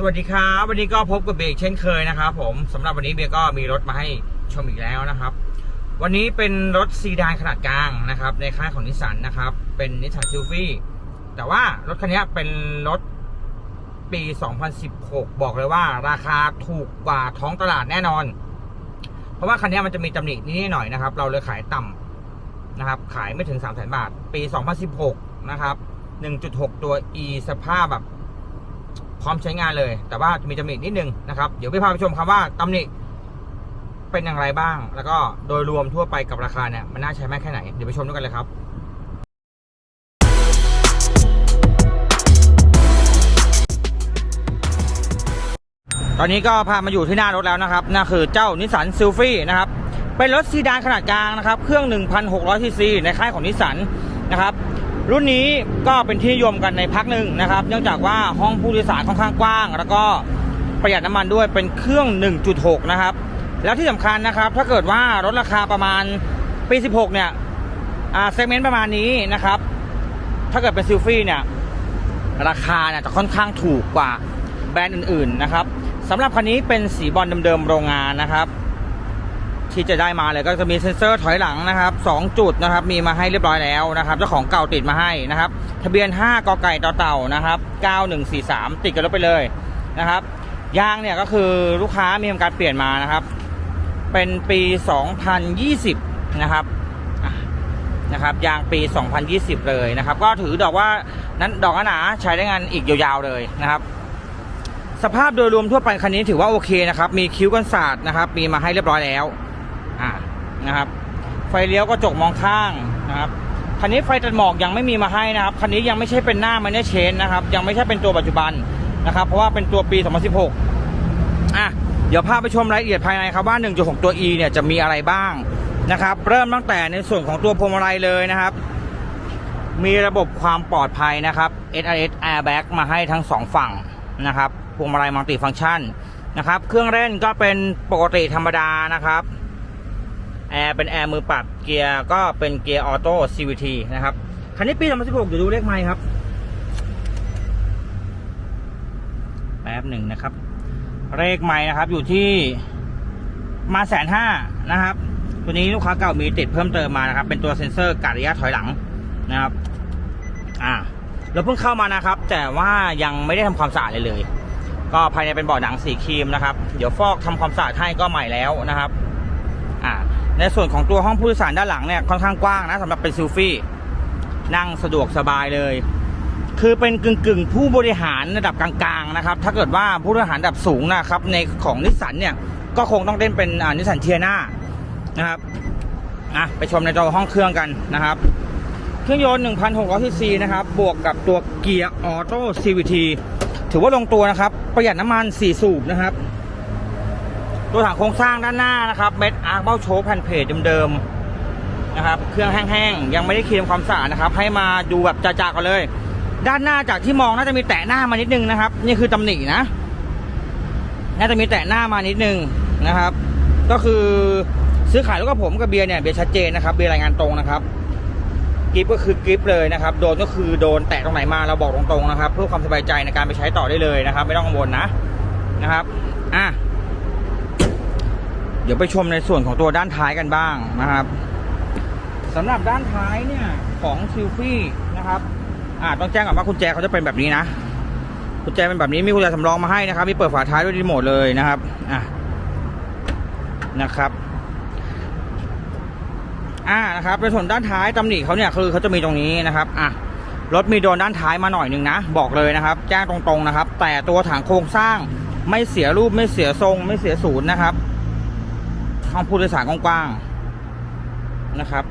สวัสดีครับวันนี้ก็พบกับเบรกเช่นเคยนะครับ ผมสำหรับวันนี้เบียร์ก็มีรถมาให้ชมอีกแล้วนะครับ วันนี้เป็นรถซีดานขนาดกลางนะครับ ในค่ายของนิสสันนะครับ เป็นนิสสันซิลฟี่แต่ว่ารถคันนี้เป็นรถปี 2016 บอกเลยว่า ราคาถูกกว่าท้องตลาดแน่นอน เพราะว่าคันนี้มันจะมีตำหนินิดหน่อยนะครับ เราเลยขายต่ำนะครับ ขายไม่ถึง3 0 0 0 0 0 บาท ปี 2016 นะครับ 1.6 ตัว E สภาพแบบ ร้อมใช้งานเลย แต่ว่าจะมีตำหนินิดนึงนะครับเดี๋ยวไปพาไปชมครับว่าตำหนิเป็นอย่างไรบ้าง แล้วก็โดยรวมทั่วไปกับราคาเนี่ยมันน่าใช้มากแค่ไหนเดี๋ยวไปชมด้วยกันเลยครับตอนนี้ก็พามาอยู่ที่หน้ารถแล้วนะครับนั่นคือเจ้านิสสันซิลฟี่นะครับ เป็นรถซีดานขนาดกลางนะครับ เครื่อง 1,600ซีซีในค่ายของนิสสันนะครับ รุ่นนี้ก็เป็นที่นิยมกันในพักหนึ่งนะครับ เนื่องจากว่าห้องผู้โดยสารค่อนข้างกว้าง แล้วก็ประหยัดน้ำมันด้วยเป็นเครื่อง 1.6 นะครับ แล้วที่สำคัญนะครับ ถ้าเกิดว่ารถราคาประมาณปี 16 เนี่ยอ่าเซกเมนต์ประมาณนี้นะครับ ถ้าเกิดเป็นซิลฟี่เนี่ยราคาเนี่ยจะค่อนข้างถูกกว่าแบรนด์อื่นๆนะครับสำหรับคันนี้เป็นสีบอลเดิมๆโรงงานนะครับ ที่จะได้มาเลยก็จะมีเซ็นเซอร์ถอยหลังนะครับ2จุดนะครับมีมาให้เรียบร้อยแล้วนะครับเจ้าของเก่าติดมาให้นะครับทะเบียน 5กไก่ต่อเต่านะครับ9143 ติดกันรถไปเลยนะครับยางเนี่ยก็คือลูกค้ามีทำการเปลี่ยนมานะครับ เป็นปี 2020 นะครับนะครับยางปี 2020 เลยนะครับ ก็ถือดอกว่านั้นดอกหนาใช้ได้งานอีกยาวๆเลยนะครับ สภาพโดยรวมทั่วไปคันนี้ถือว่าโอเคนะครับ มีคิ้วกันศาสตร์นะครับ มีมาให้เรียบร้อยแล้ว อ่านะครับ ไฟเลี้ยวก็จกมองข้างนะครับคันนี้ไฟตัดหมอกยังไม่มีมาให้นะครับคันนี้ยังไม่ใช่เป็นหน้ามันเนเชนนะครับ ยังไม่ใช่เป็นตัวปัจจุบันนะครับ เพราะว่าเป็นตัวปี 2016อะเดี๋ยวพาไปชมรายละเอียดภายในครับว่า 1.6 ตัว E เนี่ยจะมีอะไรบ้างนะครับ เริ่มตั้งแต่ในส่วนของตัวพวงมาลัยเลยนะครับ มีระบบความปลอดภัยนะครับ SRS Airbag มาให้ทั้งสองฝั่งนะครับพวงมาลัยมัลติฟังก์ชันนะครับ เครื่องเล่นก็เป็นปกติธรรมดานะครับ แอร์เป็นแอร์มือปรับเกียร์ก็เป็นเกียร์ออโต้ CVT นะครับ คันนี้ปี2016เดี๋ยวดูเลขไมล์ครับ แป๊บหนึ่งนะครับ เลขไมล์นะครับอยู่ที่มาแสนห้านะครับ ตัวนี้ลูกค้าเก่ามีติดเพิ่มเติมมานะครับ เป็นตัวเซ็นเซอร์การระยะถอยหลังนะครับ อ่าเราเพิ่งเข้ามานะครับ แต่ว่ายังไม่ได้ทำความสะอาดเลยเลย ก็ภายในเป็นเบาะหนังสีครีมนะครับ เดี๋ยวฟอกทำความสะอาดให้ก็ใหม่แล้วนะครับ อ่า ในส่วนของตัวห้องผู้โดยสารด้านหลังเนี่ยค่อนข้างกว้างนะสำหรับเป็นซิลฟี่ นั่งสะดวกสบายเลย คือเป็นกึ่งกึ่งๆผู้บริหารระดับกลางๆนะครับ ถ้าเกิดว่าผู้บริหารระดับสูงนะครับ ในของนิสสันเนี่ยก็คงต้องเล่นเป็นนิสสันเทียนานะครับอะไปชมในตัวห้องเครื่องกันนะครับ เครื่องยนต์ 1,600ซีซีนะครับ บวกกับตัวเกียร์ออโต้ CVT ถือว่าลงตัวนะครับ ประหยัดน้ำมัน 4 สูบนะครับ ตัวถังโครงสร้างด้านหน้านะครับเม็ดอาร์เบ้าโชว์แผ่นเพจเดิมๆนะครับ เครื่องแห้งๆ ยังไม่ได้เคลียร์ความสะอาดนะครับ ให้มาดูแบบจ่าๆกันเลย ด้านหน้าจากที่มองน่าจะมีแตะหน้ามานิดนึงนะครับ นี่คือตำหนินะ น่าจะมีแตะหน้ามานิดนึงนะครับ ก็คือซื้อขายรถกับผมกับเบียร์เนี่ยเบียร์ชัดเจนนะครับเบียร์รายงานตรงนะครับกิฟก็คือกิฟเลยนะครับ โดนก็คือโดนแตะตรงไหนมาเราบอกตรงๆนะครับ เพื่อความสบายใจในการไปใช้ต่อได้เลยนะครับ ไม่ต้องกังวลนะนะครับ อะ ดี๋ยวไปชมในส่วนของตัวด้านท้ายกันบ้างนะครับสำหรับด้านท้ายเนี่ยของซิลฟี่นะครับอ่าต้องแจ้งก่อนว่ากุญแจเขาจะเป็นแบบนี้นะกุญแจเป็นแบบนี้มีกุญแจสำรองมาให้นะครับมีเปิดฝาท้ายด้วยรีโมทเลยนะครับอะนะครับอ่านะครับในส่วนด้านท้ายตำหนิเขาเนี่ยคือเขาจะมีตรงนี้นะครับอะรถมีโดนด้านท้ายมาหน่อยหนึ่งนะ บอกเลยนะครับ แจ้งตรงๆนะครับ แต่ตัวถังโครงสร้างไม่เสียรูปไม่เสียทรง ไม่เสียศูนย์นะครับ ห้องผู้โดยสารกว้างๆนะครับ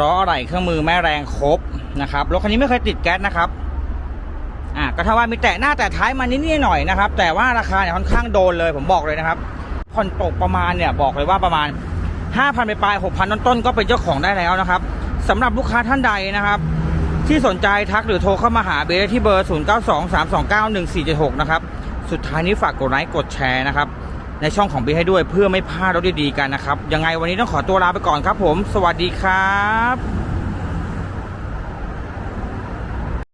ล้ออะไรเครื่องมือแม่แรงครบนะครับรถคันนี้ไม่เคยติดแก๊สนะครับอะก็ถ้าว่ามีแตะหน้าแตะท้ายมานิดๆหน่อยนะครับ แต่ว่าราคาเนี่ยค่อนข้างโดนเลย ผมบอกเลยนะครับผ่อนตกประมาณเนี่ยบอกเลยว่าประมาณ 5,000ไปปลาย6,000ต้นๆก็เป็นเจ้าของได้แล้วนะครับสำหรับลูกค้าท่านใดนะครับ ที่สนใจทักหรือโทรเข้ามาหาเบสที่เบอร์ 0923291476 นะครับ สุดท้ายนี้ฝากกดไลค์กดแชร์นะครับ ในช่องของเบสให้ด้วย เพื่อไม่พลาดรถดีๆกันนะครับยังไงวันนี้ต้องขอตัวลาไปก่อนครับผม สวัสดีครับ